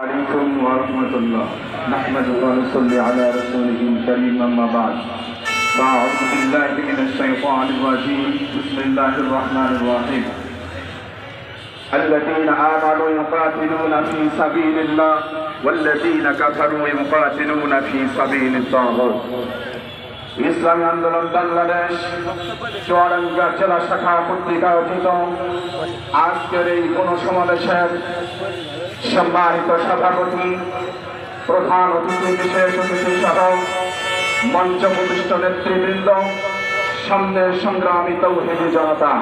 عليكم ورحمة الله. نحمده ونصلي على رسوله الكريم أما بعد. فأعوذ بالله من الشيطان الرجيم. بسم الله الرحمن الرحيم. الذين آمنوا يقاتلون في سبيل الله والذين كفروا يقاتلون في سبيل الطاغوت. ইসলামী আন্দোলন বাংলাদেশ, চুয়াডাঙ্গা জেলা শাখা পত্রিকা অধীত আজকের এই গণসমাবেশের সম্মানিত সভাপতি, প্রধান অতিথি, বিশেষ অতিথি সহ মঞ্চ প্রতিষ্ঠ নেতৃবৃন্দ সামনের সংগ্রামী তৌহিদি জনতা।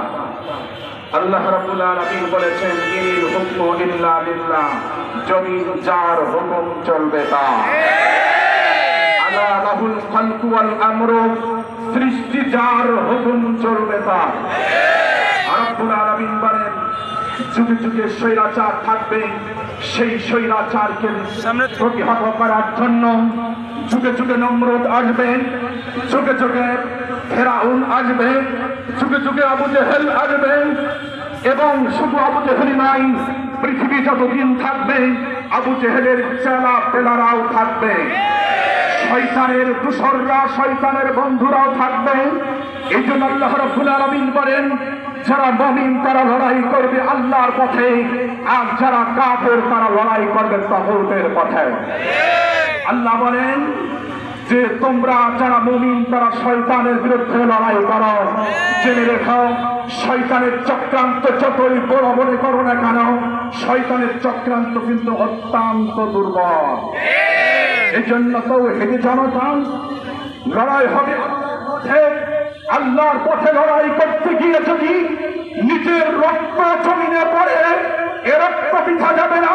আল্লাহ রাব্বুল আলামিন বলেছেন ইনিল হুকমু ইল্লা লিল্লাহ জমিন যার হুকুম চলবে তা। লাহুল খালকু ওয়াল আমরু। সৃষ্টি যার হুকুম চলবে তা রব্বুল আলামিন বলেন যুগে যুগে স্বৈরাচার থাকবে। সেই স্বৈরাচারকে প্রতিহত করার জন্য যুগে যুগে নমরুদ আসবে যুগে যুগে ফেরাউন আসবে যুগে যুগে আবু জেহেল আসবে এবং শুধু আবু জেহেলই নাই পৃথিবী যতদিন থাকবে আবু জেহেলের চেলা পেলারাও থাকবে। শয়তানের দূষররা শয়তানের বন্ধুরাও থাকবে। এই জন্য আল্লাহ রব্বুল আলামিন বলেন, যারা মমিন তারা লড়াই করবে আল্লাহর পথে, আর যারা কাফের তারা লড়াই করবে তাহুতের পথে। আল্লাহ বলেন যে তোমরা যারা মুমিন তারা শয়তানের বিরুদ্ধে লড়াই করো। জেনে রেখো, শয়তানের চক্রান্ত যতই বড় মনে করো না কেন, শয়তানের চক্রান্ত কিন্তু অত্যন্ত দুর্বল। এই জন্য তো হেঁটে জনতা লড়াই হবে। আল্লাহর পথে লড়াই করতে গিয়ে যদি নিজের রক্ত জমিনে পড়ে, এ রক্ত পিঠা যাবে না।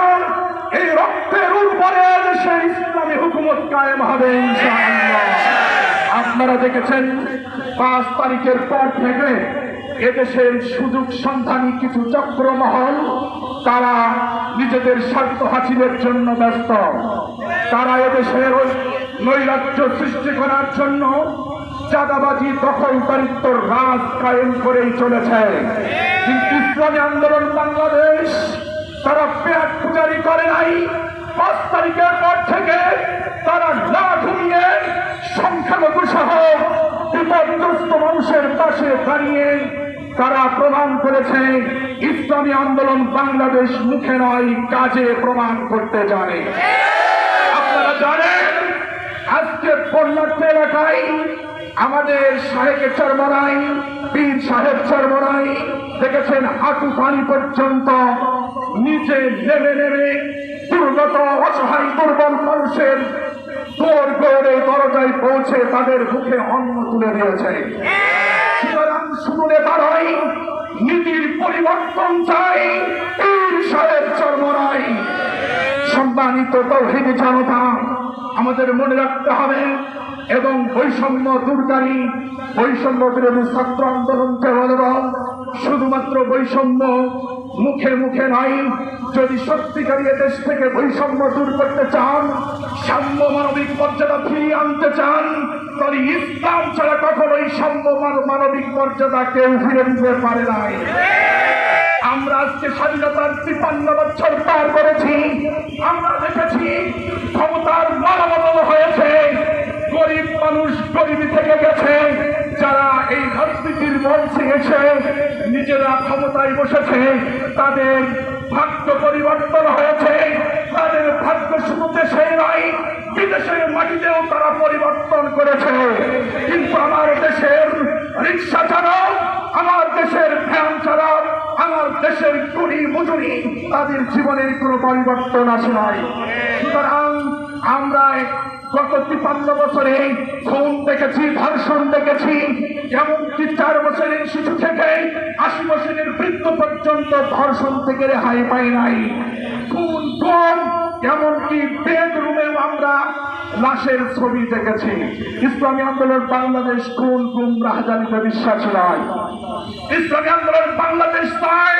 এই রক্তের উপরে দেশে ইসলামী হুকুমত কায়েম হবে আপনারা দেখেছেন, পাঁচ তারিখের পর থেকে এদেশের সুযোগ সন্ধানী কিছু চক্রমহল, তারা নিজেদের স্বার্থ হাসিলের জন্য ব্যস্ত। তারা এদেশের নৈরাজ্য সৃষ্টি করার জন্য চাঁদাবাজি, দখলদারিত্ব, রাজ কায়েম করেই চলেছে। কিন্তু ইসলামী আন্দোলন বাংলাদেশ তারা পেট পূজারি করে নাই। পাঁচ তারিখের পর থেকে তারা না ঘুমিয়ে সংখ্যালঘু সহ বিপদগ্রস্ত মানুষের পাশে দাঁড়িয়ে তারা প্রমাণ করেছে, ইসলামী আন্দোলন বাংলাদেশ মুখে নয়, কাজে প্রমাণ করতে জানে। আপনারা আজকে বন্যার্থ এলাকায় আমাদের সাহেবের চরমরাই পীর সাহেব চরমরাই দেখেছেন হাঁটু পর্যন্ত নিচে নেমে নেমে দুর্গত, অসহায়, দুর্বল মানুষের দৌড় দৌড়ে দরজায় পৌঁছে তাদের মুখে অন্ন তুলে দিয়েছে। সুতরাং শুনুনে পারাই নীতির পরিবর্তন চাই, পীর সাহেব চরমরাই সম্মানিত তৌহিদি জনতা, আমাদের মনে রাখতে হবে এবং বৈষম্য দূরকারী, বৈষম্য বিরোধী ছাত্র আন্দোলনকে বলব শুধুমাত্র বৈষম্য মুখে মুখে নয়, যদি সত্যিকারী দেশ থেকে বৈষম্য দূর করতে চান, সাম্য মানবিক মর্যাদা ফিরিয়ে আনতে চান, তাহলে ইসলাম ছাড়া কখনোই সাম্য মানবিক মর্যাদা কেউ ফিরে দিতে পারে নাই। আমরা আজকে স্বাধীনতার তিপান্ন বছর পার করেছি। আমরা দেখেছি ক্ষমতার মানবদল হয়েছে। গরিব মানুষ গরিবী থেকে গেছে। যারা এই রাজনীতির মঞ্চে এসে নিজেরা ক্ষমতায় বসেছে, তাদের ভাগ্য পরিবর্তন হয়েছে। তাদের ভাগ্য শুধু দেশেই নয়, বিদেশের মাটিতেও তারা পরিবর্তন করেছে। কিন্তু আমার দেশের দেশের কুড়ি মজুরি তাদের জীবনের কোনো পরিবর্তন আসে নাই। সুতরাং আমরা গত তিপান্ন বছরে খুন দেখেছি, ধর্ষণ দেখেছি, এমনকি চার বছরের শিশু থেকে আশি বছরের বৃদ্ধ পর্যন্ত ধর্ষণ থেকে রেহাই পাই নাই। খুন খুন, এমনকি বেডরুমেও আমরা লাশের ছবি দেখেছি। ইসলামী আন্দোলন বাংলাদেশ কোন গুম রাহাজানিতে বিশ্বাস নয়। ইসলামী আন্দোলন বাংলাদেশ তাই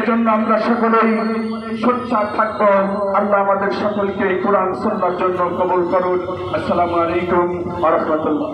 এজন্য আমরা সকলেই সোচ্চার থাকব। আল্লাহ আমাদের সকলকে কোরআন সন্ন্যার জন্য কবল করুন। আসসালামু আলাইকুম আ রহমতুল্লাহ।